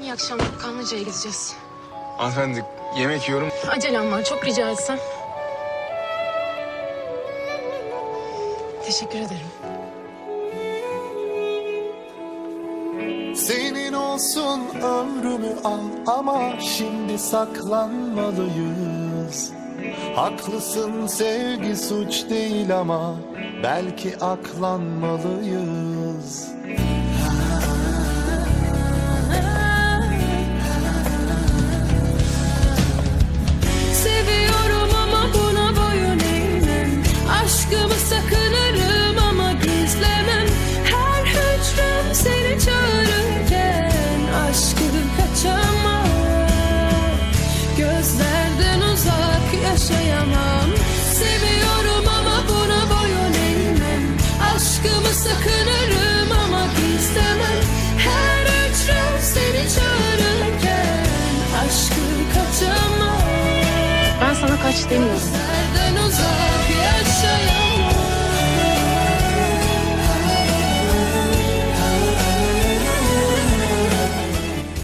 İyi akşamlar. Kanlıca'ya gideceğiz. Hanımefendi yemek yiyorum. Acelem var. Çok rica etsem. Teşekkür ederim. Senin olsun ömrümü al ama şimdi saklanmalıyız. Haklısın sevgi suç değil ama belki aklanmalıyız. Yaşayamam. Seviyorum ama buna boyun eğmem. Aşkımı sakınırım ama gizlemem. Her hücrem seni çağırırken Aşkım kaçamam. Ben sana kaç demiyorum.